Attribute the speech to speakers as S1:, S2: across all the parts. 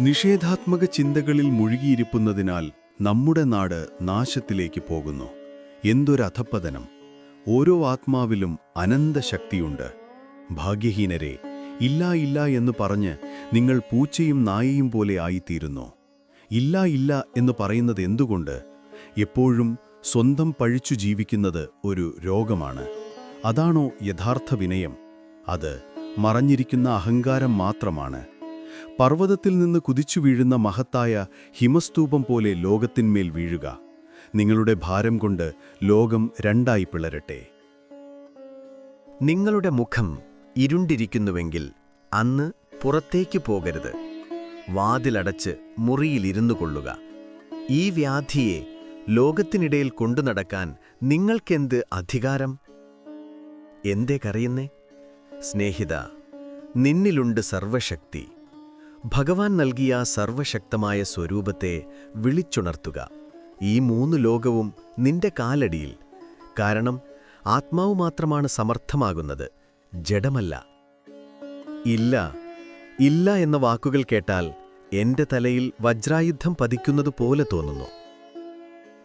S1: നിഷേധാത്മക ചിന്തകളിൽ മുഴുകിയിരിക്കുന്നതിനാൽ നമ്മുടെ നാട് നാശത്തിലേക്ക് പോകുന്നു. എന്തൊരധപ്പതനം. ഓരോ ആത്മാവിലും അനന്തശക്തിയുണ്ട്. ഭാഗ്യഹീനരെ ഇല്ല ഇല്ല എന്ന് പറഞ്ഞ് നിങ്ങൾ പൂച്ചയും നായയും പോലെ ആയിത്തീരുന്നു. ഇല്ല ഇല്ല എന്ന് പറയുന്നത് എന്തുകൊണ്ട്? എപ്പോഴും സ്വന്തം പഴിച്ചു ജീവിക്കുന്നത് ഒരു രോഗമാണ്. അതാണോ യഥാർത്ഥ വിനയം? അത് മറഞ്ഞിരിക്കുന്ന അഹങ്കാരം മാത്രമാണ്. പർവതത്തിൽ നിന്ന് കുതിച്ചു വീഴുന്ന മഹത്തായ ഹിമസ്തൂപം പോലെ ലോകത്തിന്മേൽ വീഴുക. നിങ്ങളുടെ ഭാരം കൊണ്ട് ലോകം രണ്ടായി പിളരട്ടെ.
S2: നിങ്ങളുടെ മുഖം ഇരുണ്ടിരിക്കുന്നുവെങ്കിൽ അന്ന് പുറത്തേക്ക് പോകരുത്. വാതിലടച്ച് മുറിയിലിരുന്നു കൊള്ളുക. ഈ വ്യാധിയെ ലോകത്തിനിടയിൽ കൊണ്ടുനടക്കാൻ നിങ്ങൾക്കെന്ത് അധികാരം? എന്തേ കറിയുന്നേ സ്നേഹിത നിന്നിലുണ്ട് സർവശക്തി ഭഗവാൻ നൽകിയ സർവശക്തമായ സ്വരൂപത്തെ വിളിച്ചുണർത്തുക. ഈ മൂന്ന് ലോകവും നിന്റെ കാലടിയിൽ. കാരണം ആത്മാവ് മാത്രമാണ് സമർത്ഥമാകുന്നത്. ജഡമല്ല. ഇല്ല. ഇല്ല എന്ന വാക്കുകൾ കേട്ടാൽ എന്റെ തലയിൽ വജ്രായുധം പതിക്കുന്നതുപോലെ തോന്നുന്നു.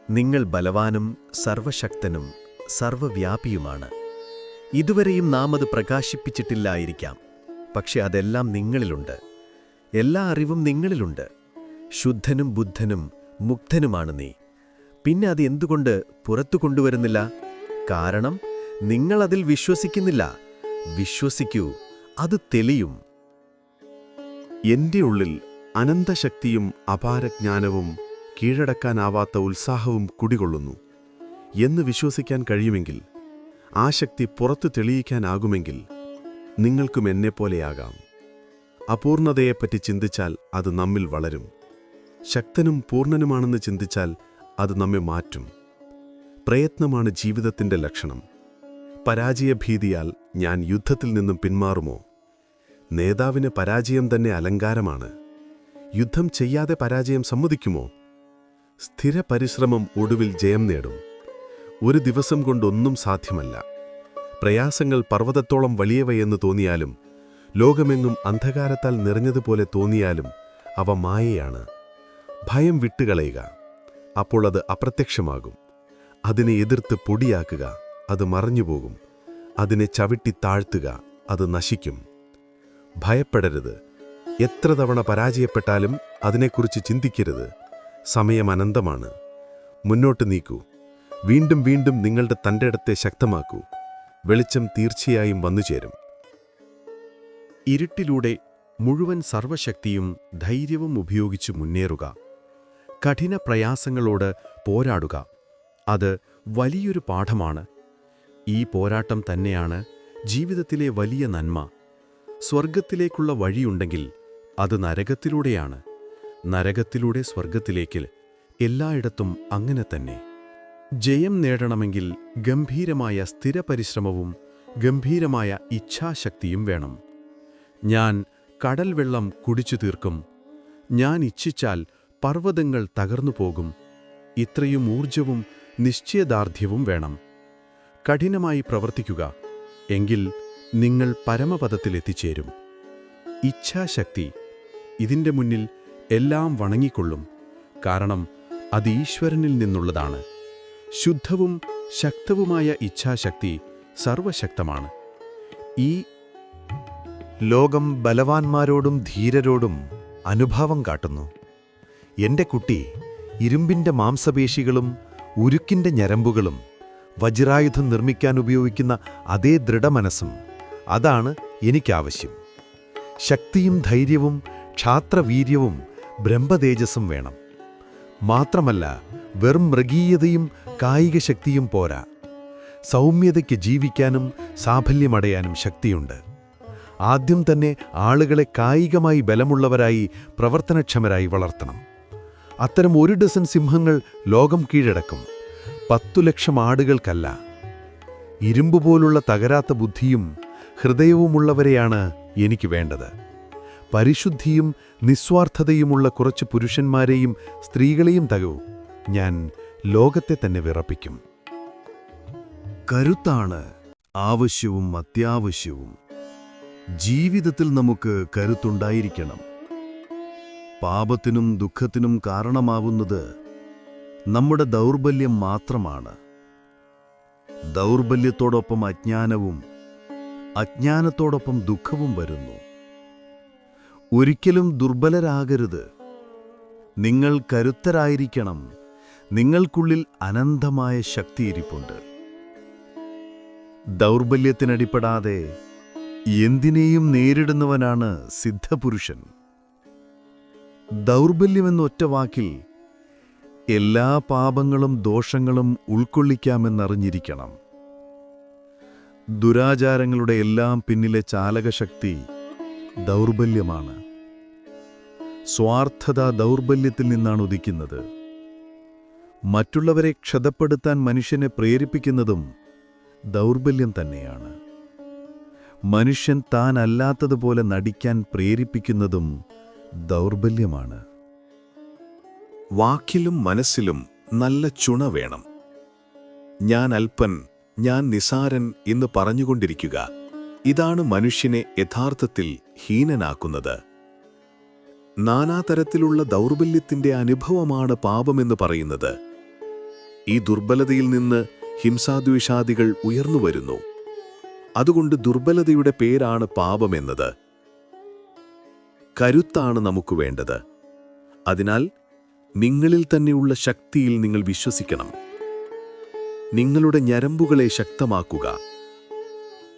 S2: നിങ്ങൾ ബലവാനും സർവശക്തനും സർവവ്യാപിയുമാണ്. ഇതുവരെയും നാം അത് പ്രകാശിപ്പിച്ചിട്ടില്ലായിരിക്കാം. പക്ഷെ അതെല്ലാം നിങ്ങളിലുണ്ട്. എല്ലാ അറിവും നിങ്ങളിലുണ്ട്. ശുദ്ധനും ബുദ്ധനും മുക്തനുമാണ് നീ. പിന്നെ അത് എന്തുകൊണ്ട് പുറത്തു കൊണ്ടുവരുന്നില്ല? കാരണം നിങ്ങളതിൽ വിശ്വസിക്കുന്നില്ല. വിശ്വസിക്കൂ അത് തെളിയും.
S3: എന്റെ ഉള്ളിൽ അനന്തശക്തിയും അപാരജ്ഞാനവും കീഴടക്കാനാവാത്ത ഉത്സാഹവും കുടികൊള്ളുന്നു. എന്ന് വിശ്വസിക്കാൻ കഴിയുമെങ്കിൽ ആ ശക്തി പുറത്തു തെളിയിക്കാനാകുമെങ്കിൽ നിങ്ങൾക്കും എന്നെപ്പോലെയാകാം. അപൂർണതയെപ്പറ്റി ചിന്തിച്ചാൽ അത് നമ്മിൽ വളരും. ശക്തനും പൂർണനുമാണെന്ന് ചിന്തിച്ചാൽ അത് നമ്മെ മാറ്റും. പ്രയത്നമാണ് ജീവിതത്തിന്റെ ലക്ഷണം. പരാജയഭീതിയാൽ ഞാൻ യുദ്ധത്തിൽ നിന്നും പിന്മാറുമോ? നേതാവിന് പരാജയം തന്നെ അലങ്കാരമാണ്. യുദ്ധം ചെയ്യാതെ പരാജയം സമ്മതിക്കുമോ? സ്ഥിര പരിശ്രമം ഒടുവിൽ ജയം നേടും. ഒരു ദിവസം കൊണ്ടൊന്നും സാധ്യമല്ല. പ്രയാസങ്ങൾ പർവതത്തോളം വലിയവയെന്ന് തോന്നിയാലും ലോകമെങ്ങും അന്ധകാരത്താൽ നിറഞ്ഞതുപോലെ തോന്നിയാലും അവ മായയാണ്. ഭയം വിട്ടുകളയുക. അപ്പോൾ അത് അപ്രത്യക്ഷമാകും. അതിനെ എതിർത്ത് പൊടിയാക്കുക. അത് മറഞ്ഞുപോകും. അതിനെ ചവിട്ടി താഴ്ത്തുക. അത് നശിക്കും. ഭയപ്പെടരുത്. എത്ര തവണ പരാജയപ്പെട്ടാലും അതിനെക്കുറിച്ച് ചിന്തിക്കരുത്. സമയം അനന്തമാണ്. മുന്നോട്ട് നീക്കൂ. വീണ്ടും വീണ്ടും നിങ്ങളുടെ തന്റെ ഇടത്തെ ശക്തമാക്കൂ. വെളിച്ചം തീർച്ചയായും വന്നുചേരും.
S1: ഇരുട്ടിലൂടെ മുഴുവൻ സർവശക്തിയും ധൈര്യവും ഉപയോഗിച്ച് മുന്നേറുക. കഠിന പ്രയാസങ്ങളോട് പോരാടുക. അത് വലിയൊരു പാഠമാണ്. ഈ പോരാട്ടം തന്നെയാണ് ജീവിതത്തിലെ വലിയ നന്മ. സ്വർഗത്തിലേക്കുള്ള വഴിയുണ്ടെങ്കിൽ അത് നരകത്തിലൂടെയാണ്. നരകത്തിലൂടെ സ്വർഗത്തിലേക്ക് എല്ലായിടത്തും അങ്ങനെ തന്നെ. ജയം നേടണമെങ്കിൽ ഗംഭീരമായ സ്ഥിരപരിശ്രമവും ഗംഭീരമായ ഇച്ഛാശക്തിയും വേണം. ഞാൻ കടൽ വെള്ളം കുടിച്ചു തീർക്കും. ഞാൻ ഇച്ഛിച്ചാൽ പർവതങ്ങൾ തകർന്നു പോകും. ഇത്രയും ഊർജവും നിശ്ചയദാർഢ്യവും വേണം. കഠിനമായി പ്രവർത്തിക്കുക എങ്കിൽ നിങ്ങൾ പരമപദത്തിലെത്തിച്ചേരും ഇച്ഛാശക്തി ഇതിന്റെ മുന്നിൽ എല്ലാം വണങ്ങിക്കൊള്ളും. കാരണം അത് ഈശ്വരനിൽ നിന്നുള്ളതാണ്. ശുദ്ധവും ശക്തവുമായ ഇച്ഛാശക്തി സർവശക്തമാണ്. ഈ
S3: ലോകം ബലവാന്മാരോടും ധീരരോടും അനുഭാവം കാട്ടുന്നു. എന്റെ കുട്ടി ഇരുമ്പിന്റെ മാംസപേശികളും ഉരുക്കിന്റെ ഞരമ്പുകളും വജ്രായുധം നിർമ്മിക്കാൻ ഉപയോഗിക്കുന്ന അതേ ദൃഢമനസ്സും അതാണ് എനിക്കാവശ്യം. ശക്തിയും ധൈര്യവും ക്ഷാത്രവീര്യവും ബ്രഹ്മതേജസ്സും വേണം. മാത്രമല്ല വെറും മൃഗീയതയും കായിക ശക്തിയും പോരാ. സൗമ്യതയ്ക്ക് ജീവിക്കാനും സാഫല്യമടയാനും ശക്തിയുണ്ട്. ആദ്യം തന്നെ ആളുകളെ കായികമായി ബലമുള്ളവരായി പ്രവർത്തനക്ഷമരായി വളർത്തണം. അത്തരം ഒരു ഡസൻ സിംഹങ്ങൾ ലോകം കീഴടക്കും. പത്തു ലക്ഷം ആടുകൾക്കല്ല. ഇരുമ്പ് പോലുള്ള തകരാത്ത ബുദ്ധിയും ഹൃദയവുമുള്ളവരെയാണ് എനിക്ക് വേണ്ടത്. പരിശുദ്ധിയും നിസ്വാർത്ഥതയുമുള്ള കുറച്ച് പുരുഷന്മാരെയും സ്ത്രീകളെയും തകവൂ ഞാൻ ലോകത്തെ തന്നെ വിറപ്പിക്കും. കരുത്താണ് ആവശ്യവും അത്യാവശ്യവും. ജീവിതത്തിൽ നമുക്ക് കരുത്തുണ്ടായിരിക്കണം. പാപത്തിനും ദുഃഖത്തിനും കാരണമാവുന്നത് നമ്മുടെ ദൗർബല്യം മാത്രമാണ്. ദൗർബല്യത്തോടൊപ്പം അജ്ഞാനവും അജ്ഞാനത്തോടൊപ്പം ദുഃഖവും വരുന്നു. ഒരിക്കലും ദുർബലരാകരുത്. നിങ്ങൾ കരുത്തരായിരിക്കണം. നിങ്ങൾക്കുള്ളിൽ അനന്തമായ ശക്തിയിരിപ്പുണ്ട്. ദൗർബല്യത്തിനടിപ്പെടാതെ എന്തിനേയും നേരിടുന്നവനാണ് സിദ്ധപുരുഷൻ. ദൗർബല്യമെന്നൊറ്റ വാക്കിൽ എല്ലാ പാപങ്ങളും ദോഷങ്ങളും ഉൾക്കൊള്ളിക്കാമെന്നറിഞ്ഞിരിക്കണം. ദുരാചാരങ്ങളുടെ എല്ലാം പിന്നിലെ ചാലകശക്തി ദൗർബല്യമാണ്. സ്വാർത്ഥത ദൗർബല്യത്തിൽ നിന്നാണ് ഉദിക്കുന്നത്. മറ്റുള്ളവരെ ക്ഷതപ്പെടുത്താൻ മനുഷ്യനെ പ്രേരിപ്പിക്കുന്നതും ദൗർബല്യം തന്നെയാണ്. മനുഷ്യൻ താനല്ലാത്തതുപോലെ നടിക്കാൻ പ്രേരിപ്പിക്കുന്നതും ദൗർബല്യമാണ്.
S1: വാക്കിലും മനസ്സിലും നല്ല ചുണ വേണം. ഞാൻ അല്പൻ ഞാൻ നിസാരൻ എന്ന് പറഞ്ഞുകൊണ്ടിരിക്കുക. ഇതാണ് മനുഷ്യനെ യഥാർത്ഥത്തിൽ ഹീനനാക്കുന്നത്. നാനാതരത്തിലുള്ള ദൗർബല്യത്തിന്റെ അനുഭവമാണ് പാപമെന്ന് പറയുന്നത്. ഈ ദുർബലതയിൽ നിന്ന് ഹിംസാദ്വേഷാദികൾ ഉയർന്നുവരുന്നു. അതുകൊണ്ട് ദുർബലതയുടെ പേരാണ് പാപമെന്നത് കരുത്താണ് നമുക്ക് വേണ്ടത്. അതിനാൽ നിങ്ങളിൽ തന്നെയുള്ള ശക്തിയിൽ നിങ്ങൾ വിശ്വസിക്കണം. നിങ്ങളുടെ ഞരമ്പുകളെ ശക്തമാക്കുക.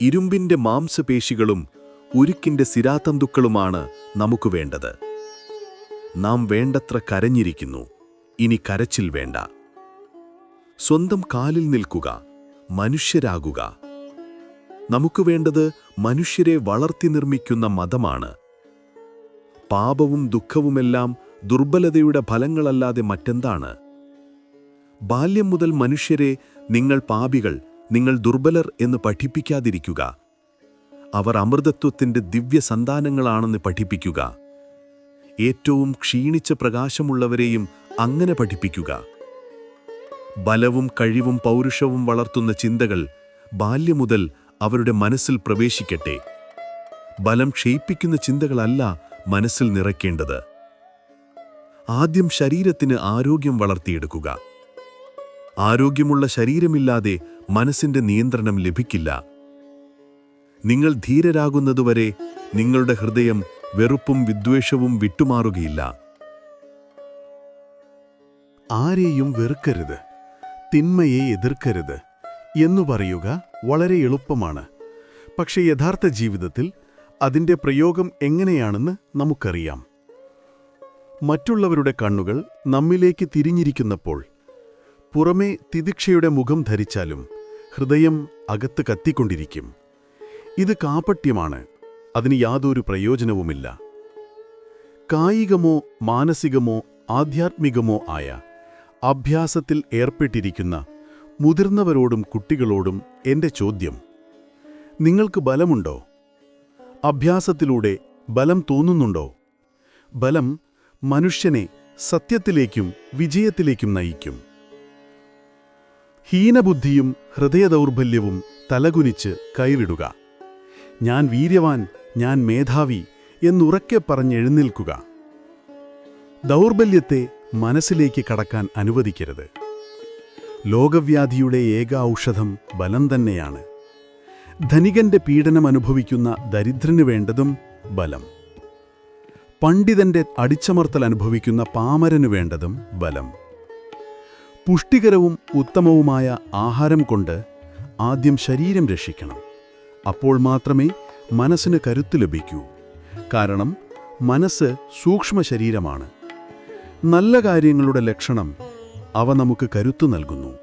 S1: ഇരുമ്പിന്റെ മാംസപേശികളും ഉരുക്കിന്റെ സിരാതന്തുക്കളുമാണ് നമുക്ക് വേണ്ടത്. നാം വേണ്ടത്ര കരഞ്ഞിരിക്കുന്നു. ഇനി കരച്ചിൽ വേണ്ട. സ്വന്തം കാലിൽ നിൽക്കുക. മനുഷ്യരാകുക. നമുക്ക് വേണ്ടത് മനുഷ്യരെ വളർത്തി നിർമ്മിക്കുന്ന മതമാണ്. പാപവും ദുഃഖവുമെല്ലാം ദുർബലതയുടെ ഫലങ്ങളല്ലാതെ മറ്റെന്താണ്? ബാല്യം മുതൽ മനുഷ്യരെ നിങ്ങൾ പാപികൾ നിങ്ങൾ ദുർബലർ എന്ന് പഠിപ്പിക്കാതിരിക്കുക. അവർ അമൃതത്വത്തിന്റെ ദിവ്യ സന്താനങ്ങളാണെന്ന് പഠിപ്പിക്കുക. ഏറ്റവും ക്ഷീണിച്ച പ്രകാശമുള്ളവരെയും അങ്ങനെ പഠിപ്പിക്കുക. ബലവും കഴിവും പൗരുഷവും വളർത്തുന്ന ചിന്തകൾ ബാല്യം മുതൽ അവരുടെ മനസ്സിൽ പ്രവേശിക്കട്ടെ. ബലം ക്ഷയിപ്പിക്കുന്ന ചിന്തകളല്ല മനസ്സിൽ നിറയ്ക്കേണ്ടത്. ആദ്യം ശരീരത്തിന് ആരോഗ്യം വളർത്തിയെടുക്കുക. ആരോഗ്യമുള്ള ശരീരമില്ലാതെ മനസ്സിന്റെ നിയന്ത്രണം ലഭിക്കില്ല. നിങ്ങൾ ധീരരാകുന്നതുവരെ നിങ്ങളുടെ ഹൃദയം വെറുപ്പും വിദ്വേഷവും വിട്ടുമാറുകയില്ല.
S3: ആരെയും വെറുക്കരുത്. തിന്മയെ എതിർക്കരുത്. എന്നു പറയുക വളരെ എളുപ്പമാണ്. പക്ഷേ യഥാർത്ഥ ജീവിതത്തിൽ അതിന്റെ പ്രയോഗം എങ്ങനെയാണെന്ന് നമുക്കറിയാം. മറ്റുള്ളവരുടെ കണ്ണുകൾ നമ്മിലേക്ക് തിരിഞ്ഞിരിക്കുന്നപ്പോൾ പുറമേ തിദിക്ഷയുടെ മുഖം ധരിച്ചാലും ഹൃദയം അകത്ത് കത്തിക്കൊണ്ടിരിക്കും. ഇത് കാപട്യമാണ് അതിന് യാതൊരു പ്രയോജനവുമില്ല. കായികമോ മാനസികമോ ആധ്യാത്മികമോ ആയ അഭ്യാസത്തിൽ ഏർപ്പെട്ടിരിക്കുന്ന മുതിർന്നവരോടും കുട്ടികളോടും എന്റെ ചോദ്യം. നിങ്ങൾക്ക് ബലമുണ്ടോ? അഭ്യാസത്തിലൂടെ ബലം തോന്നുന്നുണ്ടോ? ബലം മനുഷ്യനെ സത്യത്തിലേക്കും വിജയത്തിലേക്കും നയിക്കും. ഹീനബുദ്ധിയും ഹൃദയദൗർബല്യവും തലകുനിച്ച് കൈവിടുക. ഞാൻ വീര്യവാൻ ഞാൻ മേധാവി എന്നുറക്കെ പറഞ്ഞെഴുന്നേൽക്കുക ദൗർബല്യത്തെ മനസ്സിലേക്ക് കടക്കാൻ അനുവദിക്കരുത്. ലോകവ്യാധിയുടെ ഏക ഔഷധം ബലം തന്നെയാണ്. ധനികന്റെ പീഡനം അനുഭവിക്കുന്ന ദരിദ്രന് വേണ്ടതും ബലം. പണ്ഡിതന്റെ അടിച്ചമർത്തൽ അനുഭവിക്കുന്ന പാമരനു വേണ്ടതും ബലം. പുഷ്ടികരവും ഉത്തമവുമായ ആഹാരം കൊണ്ട് ആദ്യം ശരീരം രക്ഷിക്കണം. അപ്പോൾ മാത്രമേ മനസ്സിന് കരുത്ത് ലഭിക്കൂ. കാരണം മനസ്സ് സൂക്ഷ്മ ശരീരമാണ് നല്ല കാര്യങ്ങളുടെ ലക്ഷണം അവ നമുക്ക് കരുത്തു നൽകുന്നു.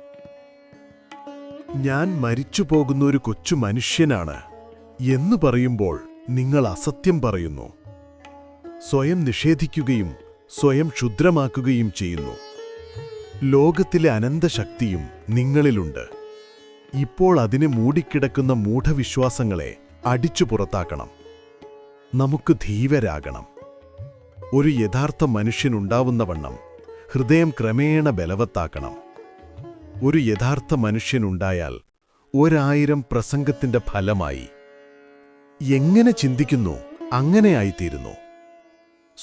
S4: ഞാൻ മരിച്ചു പോകുന്ന ഒരു കൊച്ചു മനുഷ്യനാണ് എന്ന് പറയുമ്പോൾ നിങ്ങൾ അസത്യം പറയുന്നു. സ്വയം നിഷേധിക്കുകയും സ്വയം ക്ഷുദ്രമാക്കുകയും ചെയ്യുന്നു. ലോകത്തിലെ അനന്തശക്തിയും നിങ്ങളിലുണ്ട്. ഇപ്പോൾ അതിനെ മൂടിക്കിടക്കുന്ന മൂഢവിശ്വാസങ്ങളെ അടിച്ചു പുറത്താക്കണം. നമുക്ക് ധീവരാകണം. ഒരു യഥാർത്ഥ മനുഷ്യനുണ്ടാവുന്നവണ്ണം ഹൃദയം ക്രമേണ ബലവത്താക്കണം. ഒരു യഥാർത്ഥ മനുഷ്യനുണ്ടായാൽ ഒരായിരം പ്രസംഗത്തിന്റെ ഫലമായി. എങ്ങനെ ചിന്തിക്കുന്നു? അങ്ങനെയായിത്തീരുന്നു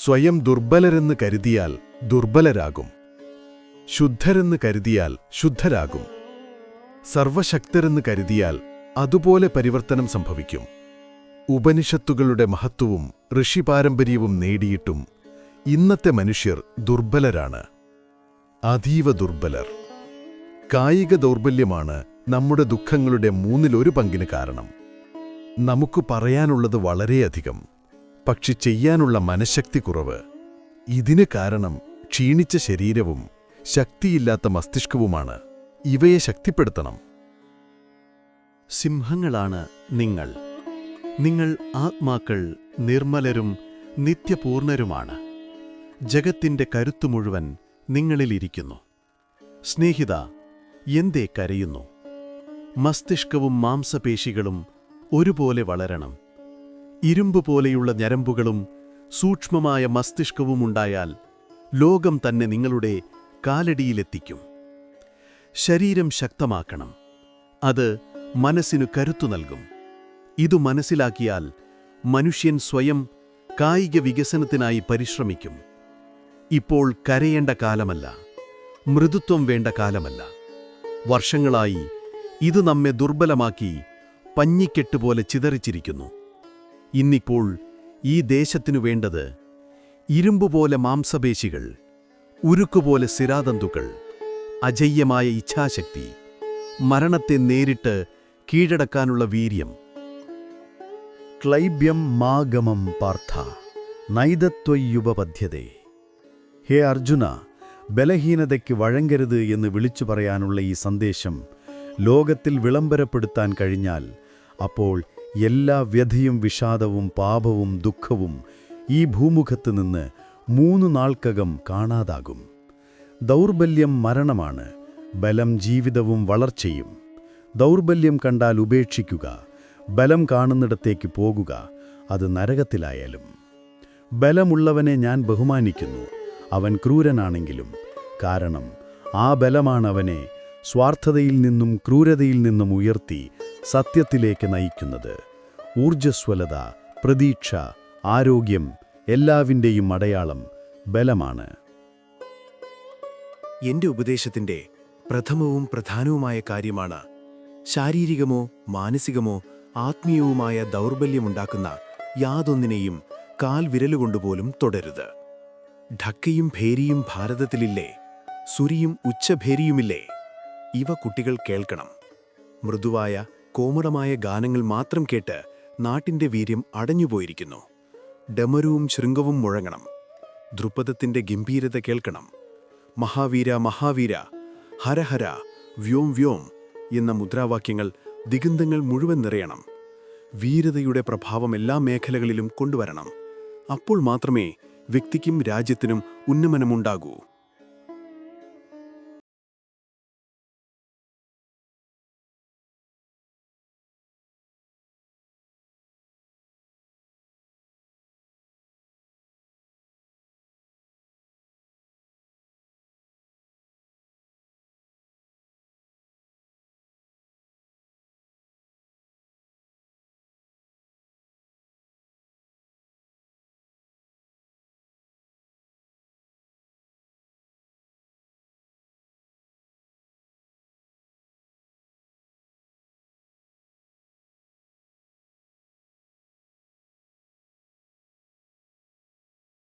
S4: സ്വയം ദുർബലരെന്ന് കരുതിയാൽ ദുർബലരാകും. ശുദ്ധരെന്ന് കരുതിയാൽ ശുദ്ധരാകും. സർവശക്തരെന്ന് കരുതിയാൽ അതുപോലെ പരിവർത്തനം സംഭവിക്കും. ഉപനിഷത്തുകളുടെ മഹത്വവും ഋഷിപാരമ്പര്യവും നേടിയിട്ടും ഇന്നത്തെ മനുഷ്യർ ദുർബലരാണ്. അതീവ ദുർബലർ. കായിക ദൗർബല്യമാണ് നമ്മുടെ ദുഃഖങ്ങളുടെ മൂന്നിലൊരു പങ്കിന് കാരണം. നമുക്ക് പറയാനുള്ളത് വളരെയധികം പക്ഷെ ചെയ്യാനുള്ള മനഃശക്തി കുറവ്. ഇതിന് കാരണം ക്ഷീണിച്ച ശരീരവും ശക്തിയില്ലാത്ത മസ്തിഷ്കവുമാണ്. ഇവയെ ശക്തിപ്പെടുത്തണം.
S3: സിംഹങ്ങളാണ് നിങ്ങൾ. നിങ്ങൾ ആത്മാക്കൾ നിർമ്മലരും നിത്യപൂർണരുമാണ്. ജഗത്തിന്റെ കരുത്തു മുഴുവൻ നിങ്ങളിലിരിക്കുന്നു. സ്നേഹിത എന്തേ കരയുന്നു? മസ്തിഷ്കവും മാംസപേശികളും ഒരുപോലെ വളരണം. ഇരുമ്പ് പോലെയുള്ള ഞരമ്പുകളും സൂക്ഷ്മമായ മസ്തിഷ്കവും ഉണ്ടായാൽ ലോകം തന്നെ നിങ്ങളുടെ കാലടിയിലെത്തിക്കും. ശരീരം ശക്തമാക്കണം. അത് മനസ്സിനു കരുത്തു നൽകും. ഇതു മനസ്സിലാക്കിയാൽ മനുഷ്യൻ സ്വയം കായിക വികസനത്തിനായി പരിശ്രമിക്കും. ഇപ്പോൾ കരയേണ്ട കാലമല്ല മൃദുത്വം വേണ്ട കാലമല്ല. വർഷങ്ങളായി ഇത് നമ്മെ ദുർബലമാക്കി പഞ്ഞിക്കെട്ടുപോലെ ചിതറിച്ചിരിക്കുന്നു. ഇന്നിപ്പോൾ ഈ ദേശത്തിനു വേണ്ടത് ഇരുമ്പുപോലെ മാംസപേശികൾ ഉരുക്കുപോലെ സിരാതന്തുക്കൾ അജയ്യമായ ഇച്ഛാശക്തി മരണത്തെ നേരിട്ട് കീഴടക്കാനുള്ള വീര്യം.
S5: ക്ലൈബ്യം മാഗമം പാർത്ഥ നൈതത്വയുപപദ്ധ്യതേ ഹേ അർജുന ബലഹീനതയ്ക്ക് വഴങ്ങരുത് എന്ന് വിളിച്ചു പറയാനുള്ള ഈ സന്ദേശം ലോകത്തിൽ വിളംബരപ്പെടുത്താൻ കഴിഞ്ഞാൽ അപ്പോൾ എല്ലാ വ്യഥയും വിഷാദവും പാപവും ദുഃഖവും ഈ ഭൂമുഖത്ത് നിന്ന് മൂന്ന് നാൾക്കകം കാണാതാകും. ദൗർബല്യം മരണമാണ് ബലം ജീവിതവും വളർച്ചയും. ദൗർബല്യം കണ്ടാൽ ഉപേക്ഷിക്കുക ബലം കാണുന്നിടത്തേക്ക് പോകുക അത് നരകത്തിലായാലും. ബലമുള്ളവനെ ഞാൻ ബഹുമാനിക്കുന്നു അവൻ ക്രൂരനാണെങ്കിലും. കാരണം ആ ബലമാണ് അവനെ സ്വാർത്ഥതയിൽ നിന്നും ക്രൂരതയിൽ നിന്നും ഉയർത്തി സത്യത്തിലേക്ക് നയിക്കുന്നത്. ഊർജസ്വലത പ്രതീക്ഷ ആരോഗ്യം എല്ലാവിന്റെയും അടയാളം ബലമാണ്.
S6: എന്റെ ഉപദേശത്തിന്റെ പ്രഥമവും പ്രധാനവുമായ കാര്യമാണ് ശാരീരികമോ മാനസികമോ ആത്മീയവുമായ ദൗർബല്യമുണ്ടാക്കുന്ന യാതൊന്നിനെയും കാൽ വിരലുകൊണ്ടുപോലും തുടരുത്. ഢക്കയും ഭേരിയും ഭാരതത്തിലില്ലേ? സുരിയും ഉച്ചഭേരിയുമില്ലേ? ഇവ കുട്ടികൾ കേൾക്കണം. മൃദുവായ കോമളമായ ഗാനങ്ങൾ മാത്രം കേട്ട് നാട്ടിന്റെ വീര്യം അടഞ്ഞുപോയിരിക്കുന്നു. ഡമരുവും ശൃംഗവും മുഴങ്ങണം. ദ്രുപദത്തിന്റെ ഗംഭീരത കേൾക്കണം. മഹാവീര മഹാവീര ഹരഹര വ്യോം വ്യോം എന്ന മുദ്രാവാക്യങ്ങൾ ദിഗന്ധങ്ങൾ മുഴുവൻ നിറയണം. വീരതയുടെ പ്രഭാവം എല്ലാ മേഖലകളിലും കൊണ്ടുവരണം. അപ്പോൾ മാത്രമേ വ്യക്തിക്കും രാജ്യത്തിനും ഉന്നമനമുണ്ടാകൂ.